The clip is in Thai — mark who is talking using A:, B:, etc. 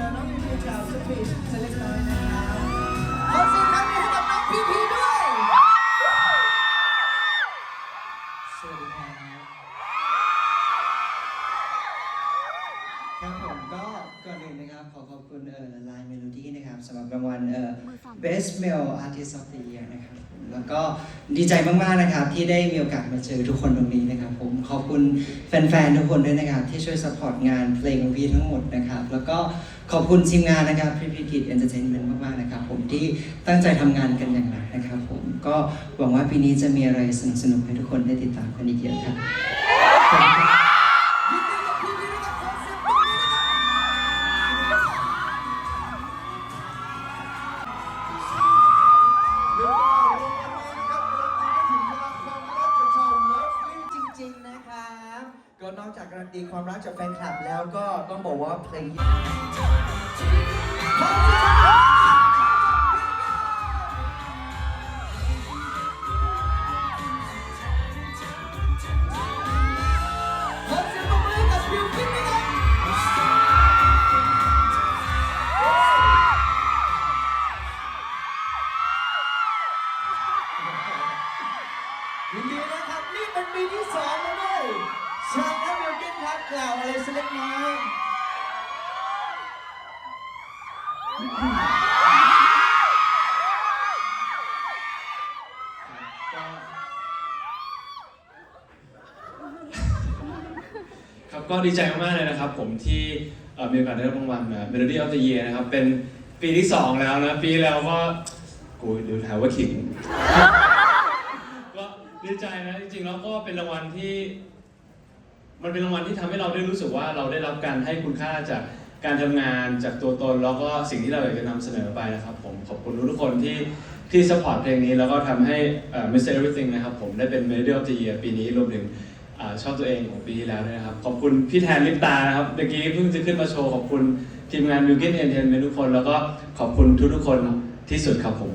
A: ชิญน้องยูนิวจากสปีดเซเล็กน้อยนะครับขอเสียงครั้งนี้ให้กับน้องพีพีด้วย สวัสดีครับครับผมก็ก่อนอื่นนะครับขอขอบคุณเอ่อ Line Melody นะครับสำหรับรางวัลเอ่อ Best Male Artist of the Year นะครับผมแล้วก็ดีใจมากๆนะครับที่ได้มีโอกาสมาเจอทุกคนตรงนี้นะครับผมขอบคุณแฟนๆทุกคนด้วยนะครับที่ช่วยสปอร์ตงานเพลงของพี่ทั้งหมดนะครับแล้วก็ ขอบคุณทีมงานนะครับพี่พิกิจเอนเตอร์เทนเมนต์มากๆนะครับผมที่ตั้งใจทำงานกันอย่างหนักนะครับผมก็หวังว่าปีนี้จะมีอะไรสนุกๆให้ทุกคนได้ติดตามกันอีกเยอะครับ
B: การันตีความรักจากแฟนคลับแล้วก็ต้องบอกว่าเพลง
A: สักเล็กน้อย
C: ครับก็ดีใจมากๆเลยนะครับ ผมที่เอ่อมีโอกาสได้รับรางวัล Melody of the Year นะครับ เป็นปีที่ 2 แล้วนะปีแล้วก็กูเดี๋ยวถามว่าขิง ก็ดีใจนะจริงๆแล้วก็เป็นรางวัลที่ มันเป็นรางวัลที่ทำให้เราได้รู้สึกว่าเราได้รับการให้คุณค่าจากการทำงานจากตัวตน แล้วก็สิ่งที่เราอยากจะนำเสนอไปนะครับผมขอบคุณทุกๆคนที่ที่สปอร์ตเพลงนี้ แล้วก็ทำให้เอ่อ Mr. Everything นะครับผมได้เป็น Melody of the Year ปีนี้รวมถึงอ่าชอบตัวเองของปีที่แล้วด้วยนะครับ ขอบคุณพี่แทนลิปตานะครับเมื่อกี้เพิ่งจะขึ้นมาโชว์ขอบคุณทีมงาน m i l k i n Entertainment ทุกคน แล้วก็ขอบคุณทุกๆคนที่สุดครับผม